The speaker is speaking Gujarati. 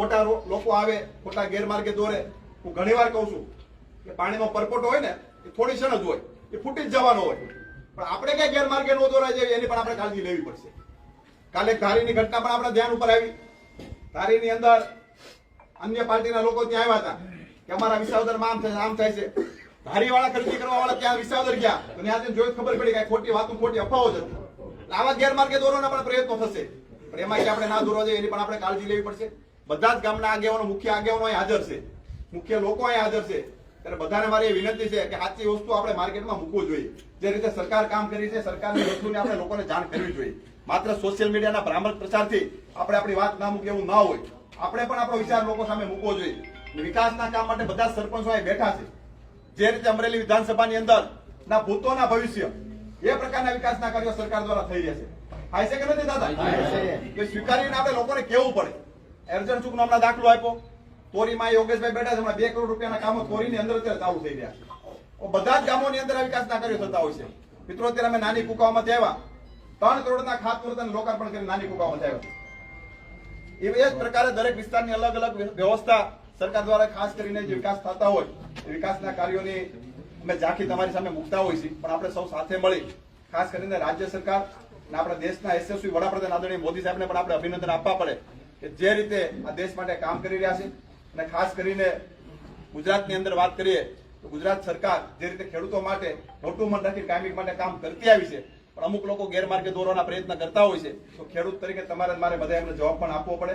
ખોટા લોકો આવે, ખોટા ગેરમાર્ગે દોરે. હું ઘણી વાર કહું છું કે પાણીનો પરપોટો હોય ને, એ થોડી ક્ષણ જ હોય. એ ફૂટી જ જવાનો હોય. પણ આપણે ક્યાં ગેરમાર્ગે ન દોરાય જાય એની પણ આપણે કાળજી લેવી પડશે. કાલે ધારીની ઘટના પણ આપણા ધ્યાન ઉપર આવી. ધારીની અંદર અન્ય પાર્ટીના લોકો ત્યાં આવ્યા હતા કે અમારા વિસાવદરમાં આમ થાય આમ થાય છે. ધારીવાળા ખરીદી કરવા વાળા ત્યાં વિસાવદર ગયા. ત્યાં જઈને જોયું ખબર પડી કે ખોટી વાતો, ખોટી અફવાઓ જ હતી. આવા ગેરમાર્ગે દોરવાના પણ પ્રયત્નો થશે. પણ એમાં આપણે ના દોરવા જોઈએ એની પણ આપણે કાળજી લેવી પડશે. બધા જ ગામના આગેવાનો મુખ્ય આગેવાનો અહીં હાજર છે. મુખ્ય લોકો અહીં હાજર છે. ત્યારે બધાને મારી એ વિનંતી છે કે સાચી વસ્તુ આપણે માર્કેટમાં મૂકવું જોઈએ. જે રીતે સરકાર કામ કરી છે સરકારની વસ્તુની આપણે લોકોને જાણ કરવી જોઈએ. માત્ર સોશિયલ મીડિયાના ભ્રામક પ્રચારથી આપણે આપણી વાત ના મૂકે એવું ના હોય. આપણે પણ આપણો વિચાર લોકો સામે મૂકવો જોઈએ. વિકાસના કામ માટે બધા સરપંચો અહીં બેઠા છે. જે રીતે અમરેલી વિધાનસભાની અંદર ના ભૂતોના ભવિષ્ય એ પ્રકારના વિકાસના કાર્યો સરકાર દ્વારા થઈ રહ્યા છે. થાય છે કે નથી દાદા? એ સ્વીકારીને આપણે લોકોને કેવું પડે. અર્જન ચૂકનો હમણાં દાખલો આપ્યો. કોરીમાં યોગેશભાઈ બેઠા છે બે કરોડ રૂપિયાના કામો કોરીની અંદર અત્યારે ચાલુ થઈ રહ્યા બધા જ ગામોની અંદર આ વિકાસના કાર્યો થતા હોય છે. મિત્રો, અત્યારે અમે નાની કુકાઓમાં આવ્યા. ત્રણ કરોડના ખાતમુહૂર્ત અને લોકાર્પણ કરીને નાની કુકાઓમાં આવ્યા એવી જ પ્રકારે દરેક વિસ્તારની અલગ અલગ વ્યવસ્થા સરકાર દ્વારા ખાસ કરીને જે વિકાસ થતા હોય વિકાસના કાર્યોની અમે ઝાંખી તમારી સામે મૂકતા હોય છીએ. પણ આપણે સૌ સાથે મળી, ખાસ કરીને રાજ્ય સરકાર આપણા દેશના યશસ્વી વડાપ્રધાન આદરણીય મોદી સાહેબને પણ આપણે અભિનંદન આપવા પડે. કે જે રીતે આ દેશ માટે કામ કરી રહ્યા છે અને ખાસ કરીને ગુજરાતની અંદર વાત કરીએ તો ગુજરાત સરકાર જે રીતે ખેડૂતો માટે મોટું મન રાખી કાયમી માટે કામ કરતી આવી છે, પણ અમુક લોકો ગેરમાર્ગે દોરવાના પ્રયત્ન કરતા હોય છે. તો ખેડૂત તરીકે તમારે મારે બધા એમને જવાબ પણ આપવો પડે.